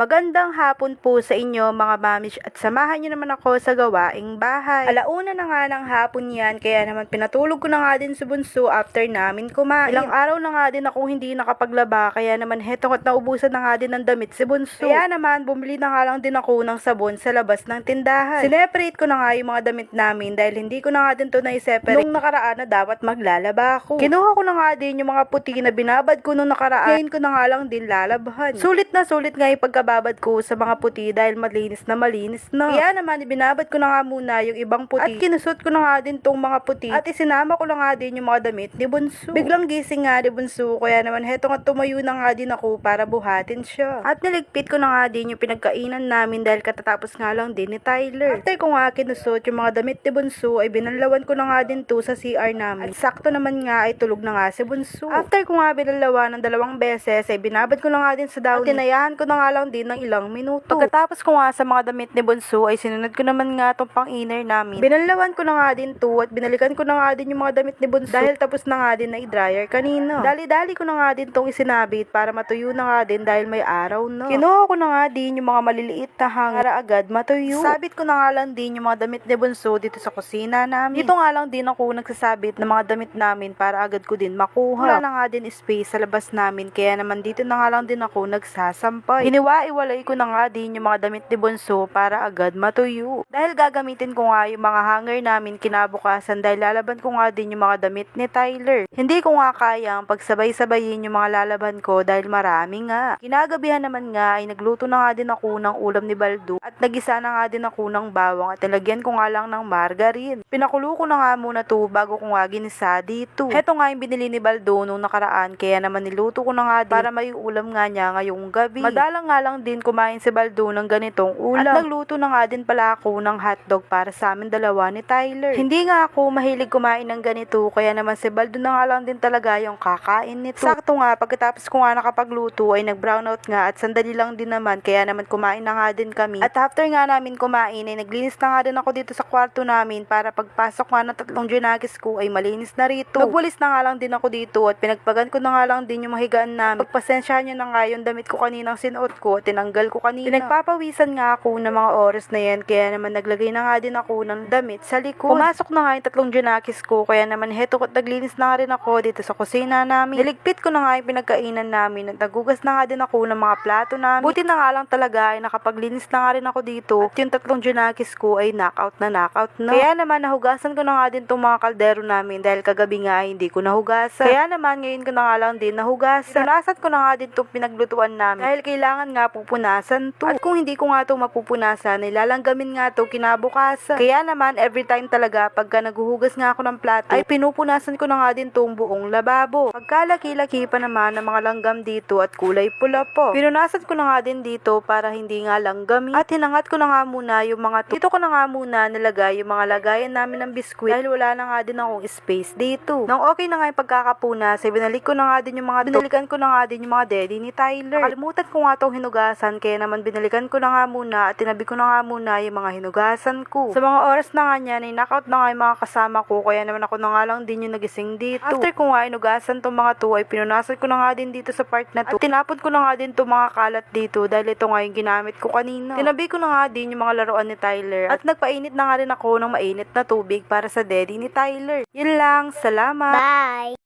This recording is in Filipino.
Magandang hapon po sa inyo mga mamish at samahan niyo naman ako sa gawaing bahay. Alauna na nga ng hapon yan kaya naman pinatulog ko na nga din si Bunso after namin kumain. Ilang araw na nga din ako hindi nakapaglaba kaya naman heto at naubusan na nga din ng damit si Bunso. Kaya naman bumili na nga lang din ako ng sabon sa labas ng tindahan. Sineparate ko na nga yung mga damit namin dahil hindi ko na nga din to na-separate nung nakaraan na dapat maglalaba ako. Kinuha ko na nga din yung mga puti na binabad ko nung nakaraan. Ngayon ko na nga lang din lalabhan. Sulit na sulit nga yung pagkababad ko sa mga puti dahil malinis na malinis na. Kaya naman ibinabad ko na nga muna yung ibang puti. At kinusot ko na nga din tong mga puti. At isinama ko na nga din yung mga damit ni Bunso. Biglang gising nga ni Bunso kaya naman heto nga tumayo na nga din ako para buhatin siya. At niligpit ko na nga din yung pinagkainan namin dahil katatapos nga lang din ni Tyler. After ko nga kinusot yung mga damit ni Bunso ay binalawan ko na nga din to sa CR namin. At sakto naman nga ay tulog na nga si Bunso. After ko nga binalawan ng dalawang beses ay binabad ko na nga din sa downy. At tinayahan ko na nga lang din ng ilang minuto. Pagkatapos ko nga sa mga damit ni Bunso ay sinunod ko naman nga tong pang inner namin. Binalawan ko na nga din to at binalikan ko na nga din yung mga damit ni Bunso dahil tapos na nga din na i-dryer kanina. Dali-dali ko na nga din tong isinabit para matuyo na nga din dahil may araw na. Kinuha ko na nga din yung mga maliliit na hang para agad matuyo. Sabit ko na nga lang din yung mga damit ni Bunso dito sa kusina namin. Dito nga lang din ako nagsasabit ng mga damit namin para agad ko din makuha. Wala na nga din space sa labas namin kaya naman dito na nga lang din ako nagsasampay. Hiniwa-iwalay ko na nga din yung mga damit ni Bunso para agad matuyo. Dahil gagamitin ko nga yung mga hanger namin kinabukasan dahil lalaban ko nga din yung mga damit ni Tyler. Hindi ko nga kayang pagsabay-sabayin yung mga lalaban ko dahil marami nga. Kinagabihan naman nga ay nagluto na nga din ako ng ulam ni Baldo at nagisa na nga din ako ng bawang at nilagyan ko nga lang ng margarine. Pinakulo ko na nga muna to bago ko nga ginisa dito. Heto nga yung binili ni Baldo nung nakaraan kaya naman niluto ko na nga din para may ulam nga niya ngayong gabi. Madalang nga lang din kumain si Baldo ng ganitong ulam. At nagluto na nga din pala ako ng hotdog para sa amin dalawa ni Tyler. Hindi nga ako mahilig kumain ng ganito kaya naman si Baldo na nga lang din talaga yung kakain nito. Sakto nga pagkatapos ko nga nakapagluto ay nag-brownout nga at sandali lang din naman kaya naman kumain na nga din kami. At after nga namin kumain ay naglinis na nga din ako dito sa kwarto namin para pagpasok nga ng tatlong junakis ko ay malinis na rito. Nagwalis na nga lang din ako dito at pinagpagan ko na nga lang din yung mahigaan namin. Pagpasensyahan nyo na nga yung damit ko kaninang sinuot ko tinanggal ko kanina. Pinagpapawisan nga ako ng mga oras na yan kaya naman naglagay na nga din ako ng damit sa likod. Pumasok na nga yung tatlong junakis ko kaya naman heto at naglinis na nga rin ako dito sa kusina namin. Niligpit ko na nga yung pinagkainan namin at nagugas na nga din ako ng mga plato namin. Buti na nga lang talaga ay nakapaglinis na nga rin ako dito at yung tatlong junakis ko ay knockout na knockout na. Kaya naman nahugasan ko na nga din tong mga kaldero namin dahil kagabi nga ay hindi ko nahugasan. Kaya naman ngayon ko na nga lang din nahugasan. Punasan ko na nga din tong pinaglutuan namin dahil kailangan nga pupunasan to. At kung hindi ko nga to mapupunasan, nilalanggamin nga to kinabukasan. Kaya naman every time talaga pagka naghuhugas nga ako ng plato ay pinupunasan ko na nga din tong buong lababo. Pagkalaki-laki pa naman ng mga langgam dito at kulay pula po. Pinunasan ko na nga din dito para hindi nga langgami. At hinangat ko na nga muna yung mga to. Dito ko na nga muna nilagay yung mga lagayan namin ng biskwit dahil wala na nga din akong space dito. Nang okay na nga yung pagkakapunas, ay binalik ko na nga din yung mga binalikan ko na nga din yung mga daddy ni Tyler. Nakalimutan ko nga tong hinugasan kaya naman binalikan ko na nga muna at tinabi ko na nga muna yung mga hinugasan ko. Sa mga oras na nga niyan ay knockout na nga yung mga kasama ko kaya naman ako na nga lang din yung nagising dito. After ko nga hinugasan tong mga to ay pinunasan ko na nga din dito sa part na to. At tinapon ko na nga din tong mga kalat dito dahil ito nga yung ginamit ko kanina. Tinabi ko na nga din yung mga laruan ni Tyler at nagpainit na nga rin ako ng mainit na tubig para sa daddy ni Tyler. Yun lang, salamat! Bye!